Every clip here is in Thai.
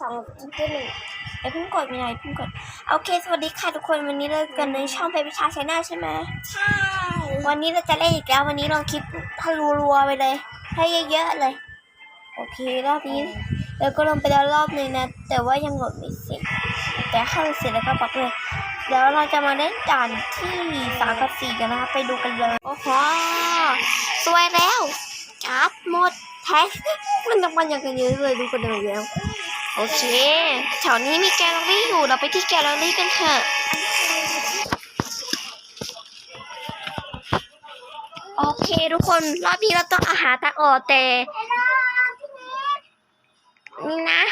สองจุดหนึ่งไอเพิ่งกดมีอะไรเพิ่งกด โอเค สวัสดีค่ะทุกคนวันนี้เรากันในช่องเพจพิชาชแนลใช่ไหมใช่วันนี้เราจะเล่นอีกแล้ววันนี้เราคลิปพะรัวๆไปเลย ให้เยอะๆเลย โอเครอบนี้เราก็ลงไปแล้วรอบหนึงนะ แต่ว่ายังโหลดไม่เสร็จแต่เข้าเสร็จแล้วก็ปักเลยเดี๋ยวเราจะมาเล่นด่านที่สามกับสี่กันนะคะไปดูกันเลยโอ้โหสวยแล้วจัดหมดแท็กมันจะมันอย่างกันเยอะเลยดูกันเลยแล้ว โอเคแถวนี้มีแกลเลอรี่อยู่เราไปที่แกลเลอรี่กันเถอะโอเคทุกคนรอบนี้เราต้องอาหารตางออแต่นี่นะ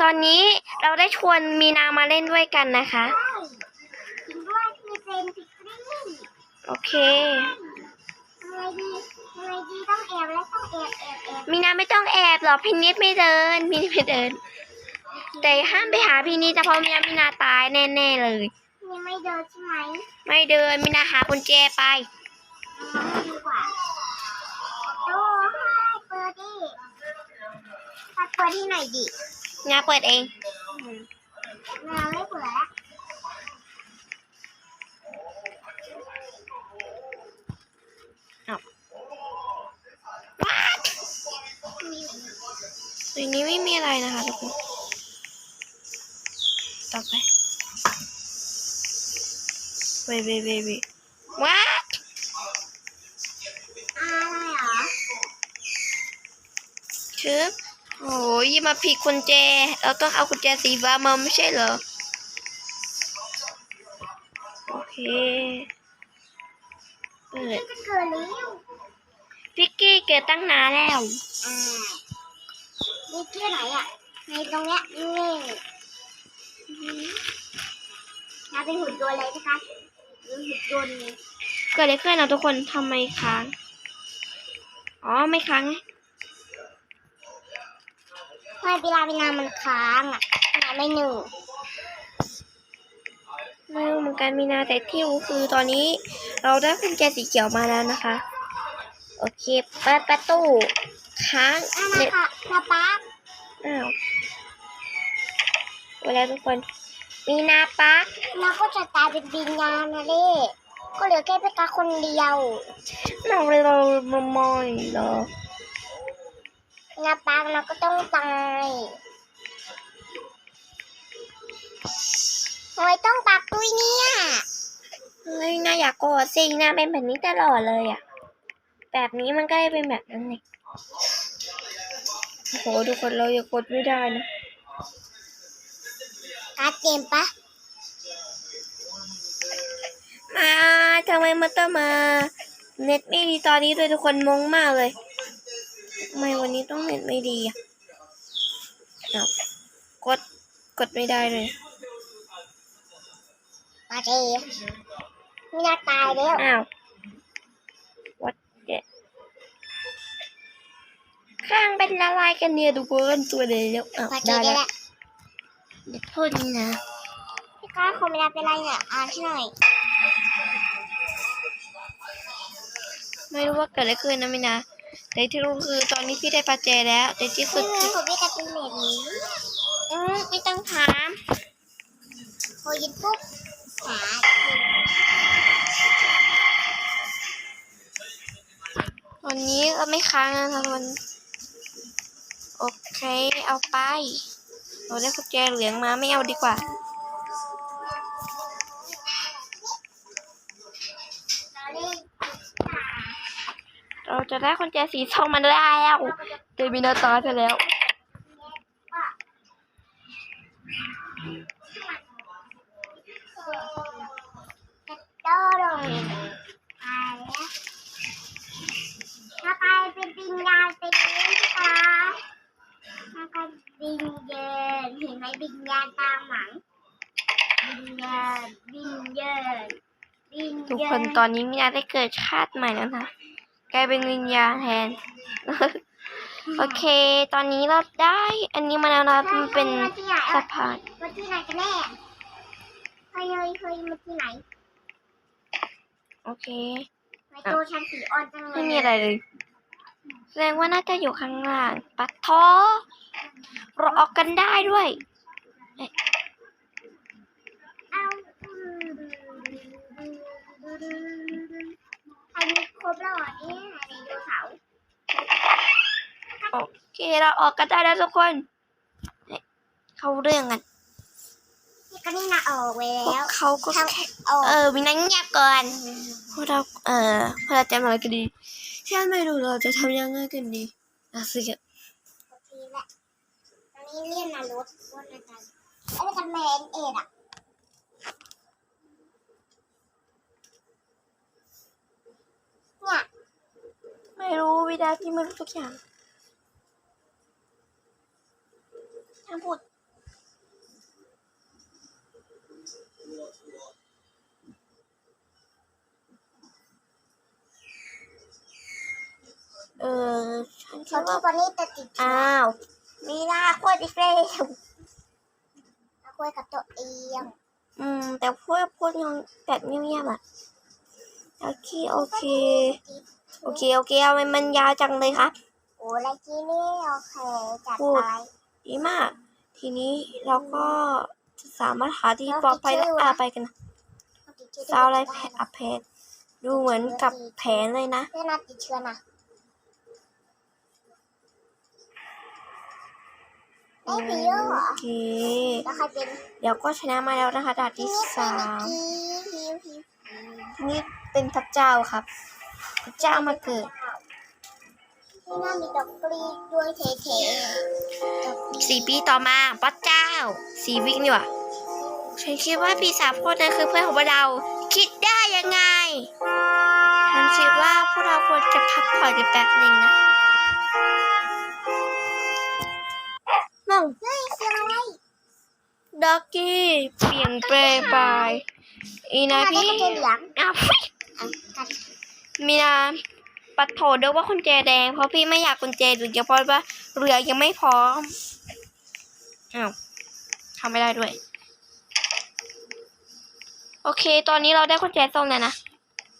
ตอนนี้เราได้ชวนมีนามาเล่นด้วยกันนะคะโอเคมีนาไม่ต้องแอบหรอกพินิดไม่เดินพินิไม่เดิน แต่ห้ามไปหาพินิดแต่เพราะมีนามีนาตายแน่ๆเลย นี่ไม่เดินใช่ไหมไม่เดินมีนาหากุญแจไปเอาไม่ดีกว่าโอ้ให้เปิดดิตัดเปิดที่ไหนดิงาเปิดเองเราไม่เปิดละว้าในนี้ไม่มีอะไรนะคะทุกคน ต่อไปเว้ยเว้ยเว้ยเว้ยว้าอะไรเหรอชึบโอ้ยมาผิดกุญแจ เราต้องเอากุญแจสีฟ้ามาไม่ใช่เหรอ โอเคเปิดจะเกิดแล้วพิกกี้เกิดตั้งนานแล้วอ่านี่ที่ไหนอะ ในตรงเนี้ยนี่ เราเป็นหุ่นยนต์เลยนะคะเป็นหุ่นยนต์เกิดอะไรขึ้นนะทุกคนทำไมค้าง อ๋อไม่ค้างไงทำไมเวลาเวลามันค้างอะทำไมไม่หนึ่งไม่รู้เหมือนกันมีนาแต่ที่รู้คือตอนนี้เราได้กุญแจสีเขียวมาแล้วนะคะ โอเคเปิดประตูค้างอะเน็นะตคะนะป๊าอ้าว เวลาทุกคน มีนาปักเราก็จะตายเป็นวิญญาณนะเล่ก็เหลือแค่พี่กาคนเดียวเราเลยเรามามอยเหรอนะป๊าเราก็ต้องตายทำไมต้องปักด้วยเนี่ยเฮ้ยนาอยากโกรธสินาเป็นแบบนี้ตลอดเลยอะ แบบนี้มันก็ได้เป็นแบบนั้นไงโอ้โหทุกคนเราอย่ากดไม่ได้นะ การดเกมปะมาทำไมมันต้องมา เน็ตไม่ดีตอนนี้ด้วยทุกคนงงมากเลยทำไมวันนี้ต้องเน็ตไม่ดีอะเอากดกดไม่ได้เลยมาเจมีนาตายแล้วอ้าววัดเดข้างเป็นละลายกันเนี่ยทุกคนตัวเดียวอ้าวมาเจได้ได้แล้วแล้ว เดี๋ยวโทษนี่นะพี่ก้าคอมเวลาเป็นไรเนี่ยอ่านให้หน่อย ไม่รู้ว่าเกิดอะไรขึ้นนะมินาแต่ที่รู้คือตอนนี้พี่ได้ปาเจแล้ว แต่ที่สุนี่ดไงคือผมพี่กาเป็นเมดนี้อืมไม่ต้องถามพอยินปุ๊บหาตอนนี้ก็ไม่ค้างนะคะมัน โอเค เอาไป เราได้กุญแจเหลืองมาไม่เอาดีกว่า เราจะได้กุญแจสีทองมาแล้วเจมินาตายไปแล้ว ตอนนี้มินาได้เกิดชาติใหม่แล้วนะกลายเป็นวิญญาณแทน โอเค ตอนนี้เราได้ อันนี้มาแล้วนะมันเป็นสะพานมาที่ไหนกันแน่เฮ้ยเฮ้ยเฮ้ยมาที่ไหน โอเคในตัวฉันสีอ่อนจังเลยไม่มีอะไรเลย แสดงว่าน่าจะอยู่ข้างล่างปัดท้อเราออกกันได้ด้วยเอา อันนี้ครบแล้วเหรอเนี่ยไดโนเสาร์โอเคเราออกกันได้แล้วทุกคนเอ๊ะเข้าเรื่องกันนี่ก็นี่นะออกไปพวแล้วกเขาก็ทางแค่ออกเออมีนังเงียบก่อนพวกเราเออพวกเราจะมาอะไรกันดีฉันไม่รู้เราจะทำยังไงกันดีอะสิโอเคแหละตอนนี้เลี่ยนนะรถรถนะจ๊ะไอ้กันแมนเอ็ดอะเนี่ย ไม่รู้วิดาที่ไม่รู้ทุกอย่างทั้งหมดเออฉันคิเขาดที่ว่าวันนี้จะติดอ้าวมีหน้าโคตรอีกแล้วมาคุยกับตัวเองอืม แต่พูดพูดยังแบบเงียบๆอะ โอเค โอเค โอเคโอเคเอามันมันยาวจังเลยครับโอ้ไรกี้นี่โอเคจัดพูดไปดีมาก ทีนี้เราก็จะสามารถหาที่ปลอดภัยและอาไปกันนะซาวอะไรแผลอัพแผนดูเหมือนกับแผนเลยนะเพื่อนน่าติดเชื้อนะได้ผีเยอะเหรอโอเคแล้วใครเป็นเดี๋ยวก็ชนะมาแล้วนะคะด่านที่สามผีผีทีนี้เป็นพระเจ้าครับ พระเจ้ามาเกิดที่น่ามีดอกกรีกด้วยเท่ๆดอกกรีกสี่ปีต่อมาพระเจ้าสี่วิกนี่หว่าฉันคิดว่าปีศาจพวกนั้นคือเพื่อนของพวกเรา คิดได้ยังไง ฉันคิดว่าพวกเราควรจะพักผ่อนกันแป๊บหนึ่งนะน้องเฮ้ยเสียงอะไรด็อกกี้เปลี่ยนแปลงไปอีนะได้พี่กระเจเหลืองอ้าวอะกัด มีนาปัดโถเดี๋ยวว่ากุญแจแดง เพราะพี่ไม่อยากกุญแจหรือเพราะว่าเรือยังไม่พร้อมอ้าวทำไม่ได้ด้วย โอเค ตอนนี้เราได้กุญแจส้มแล้วนะ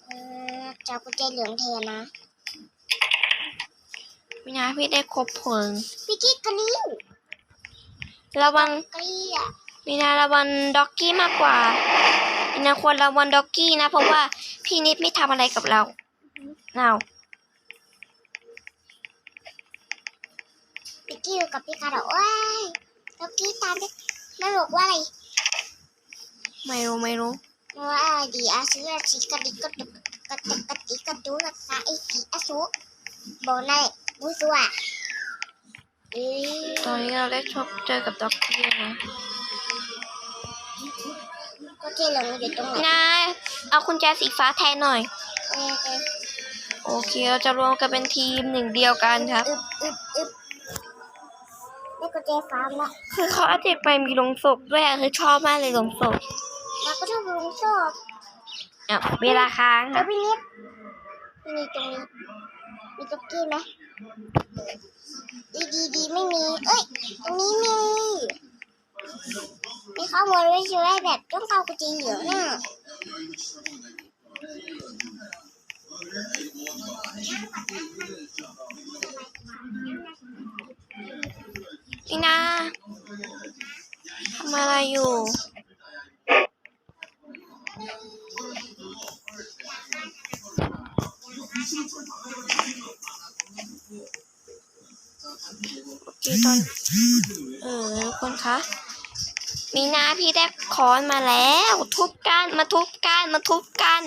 เออจับกระเจเหลืองแทนนะมีนาพี่ได้ครบเพลิงพี่กี้กริ้วระวังกริ้วอะมีนาระวังด็อกกี้มากกว่ามีนาควรระวังด็อกกี้นะ เพราะว่าพี่นิดไม่ทำอะไรกับเรา เอาพี่กี้อยู่กับพี่กาดอกว้ายดอกกี้ตามด้วยแล้วบอกว่าอะไรไม่รู้ไม่รู้ว่าอะไรดีอาซื้ออาชีกระดิกกระดุกกระตุกกระติกกระดูกกระซาไอผีอาซุบอกนั่นแหละมุสัวเอ้ยตอนนี้เราได้ชบเจอกับด็อกกี้นะก็เจเหลืองอยู่ตรงไหนมีนาเอากุญแจสีฟ้าแทนหน่อยเอ้ยเอ้ย โอเคเราจะรวมกันเป็นทีมหนึ่งเดียวกันครับอึบอึบอึบได้ก็เจฟาร์มละคือเขาอาจจะไปมีลงศพด้วยอะคือชอบมากเลยลงศพแล้วก็ชอบลุงชอบอะเวลาค้างคแล้รัวบพี่นิดพี่นิดตรงนี้มีจ็อกกี้ไหมดีดีดีไม่มี เอ้ยตรงนี้มีมีข้อมูลไว้ช่วยแบบต้องเข้ากุญแจเหลืองน่ะ นี่นาทำอะไรอยู่โอเคตอน เออ คนคะ มีนาพี่ได้ค้อนมาแล้ว ทุบกันมาทุบกันมา ทุบกัน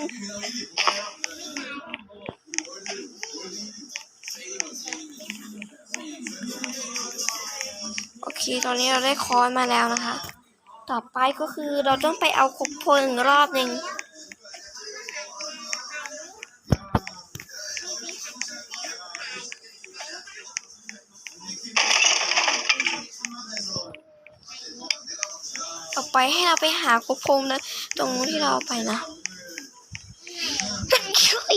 โอเค ตอนนี้เราได้ค้อนมาแล้วนะคะ ต่อไปก็คือเราต้องไปเอาคบเพลิงรอบหนึ่งต่อไปให้เราไปหาคบเพลิงนะ ตรงที่เราไปนะ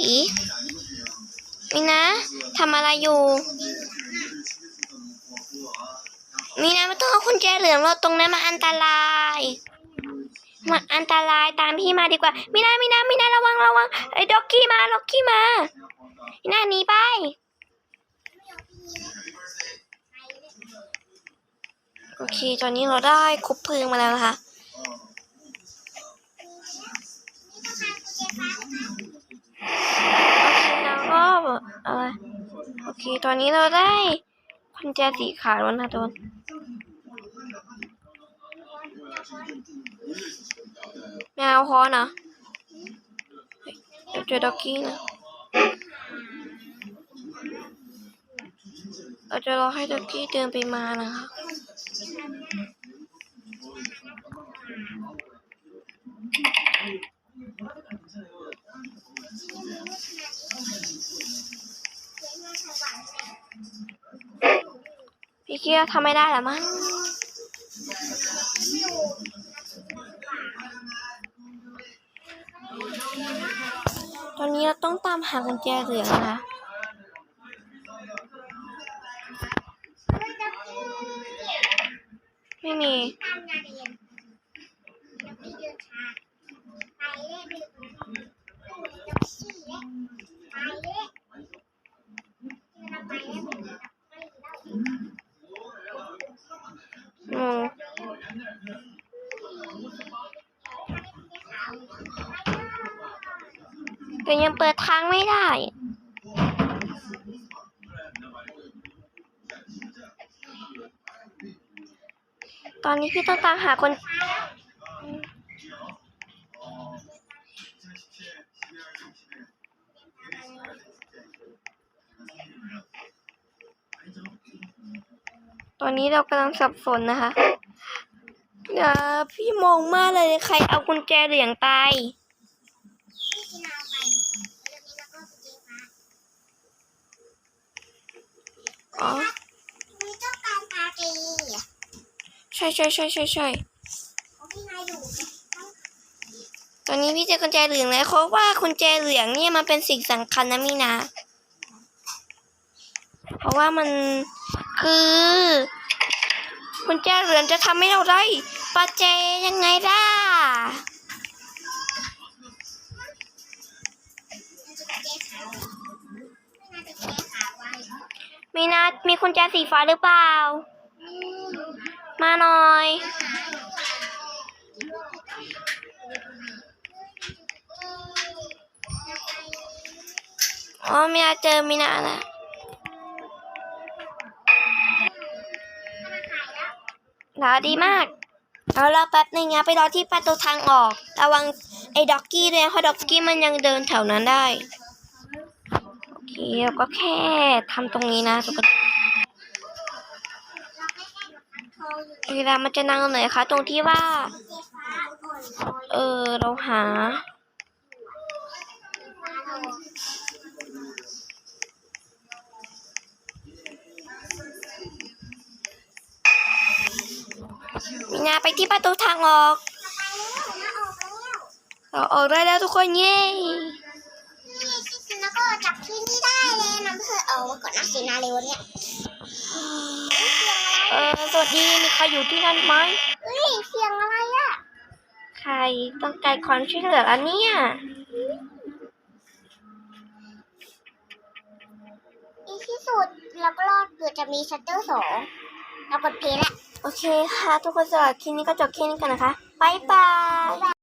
มีนะทำอะไรอยู่ มีนะไม่ต้องเอากุญแจเหลืองเราตรงนั้นมาอันตรายมันอันตรายตามพี่มาดีกว่า มีนามีนามีนาระวังระวังไอ้ด็อกกี้มาด็อกกี้มามีนาหนีไปโอเค ตอนนี้เราได้ครบเพลิงมาแล้วนะคะ เค ตอนนี้เราได้กุญแจสีขาวแล้วนะทุกคนไม่เอาคอนเรอเฮ้ยเดี๋ยวเจอด็อกกี้นะเราจะรอให้ด็อกกี้เดินไปมานะคะ พี่เคียวทำไม่ได้แล้วมั้งตอนนี้เราต้องตามหากุญแจเหลืองนะคะ ไม่มี ตามนาเรียนแล้วพี่เดินช้าไปเล่นดึกจะขี้เล่นไปเล่นเราไปเล่นไม่ได้ อืม แต่ยังเปิดทางไม่ได้ ตอนนี้พี่ต้องตามหาคนตอนนี้เรากำลังสับสนนะคะอย่าพี่มองมากเลยใครเอากุญแจเหลืองไป พี่กินเอาไปแล้วนี้เราก็ไปเจ๊ฟ้า อ๋อ มีต้องการปาร์ตี้ ใช่ใช่ใช่ใช่ใช่ของพี่นายตอนนี้พี่เจอกุญแจเหลืองแล้วเขาว่ากุญแจเหลืองเนี่ยมันเป็นสิ่งสำคัญนะมีนาเพราะว่ามันคือกุญแจเหลืองจะทำให้เราได้ปัจเจยังไงล่ะมันะเจ๊ขาวไม่น่าจะเจ๊ขาวไว้มีนามีกุญแจสีฟ้าหรือเปล่า มาหน่อย อ๋อมีนาเจอมีนาแล้วรอดีมาก เอารอแป๊บนึงนะไปรอที่ประตูทางออก ระวังไอ้ด็อกกี้ด้วยเพราะด็อกกี้มันยังเดินแถวนั้นได้ โอเคแล้วก็แค่ทำตรงนี้นะทุกคน เวลามันจะนั่งเหนื่อยคะ ตรงที่ว่า เออเราหา มีนาไปที่ประตูทางออกเราออกได้แล้วทุกคนเย้แล้วก็จับที่นี่ได้เลยมันเพื่อเอาวก่อนนะสีนาเร็วเนี่ย สวัสดีมีใครอยู่ที่นั่นไหมเฮ้ยเสียงอะไรอะใครต้องการความช่วยเหลือแล้วเนี่ยในที่สุดเราก็รอดเกือบจะมีชัตเตอร์สองเรากดเพลย์ละโอเคค่ะ ทุกคนสำหรับคลิปนี้ก็จบแค่นี้กันนะคะ บ๊ายบาย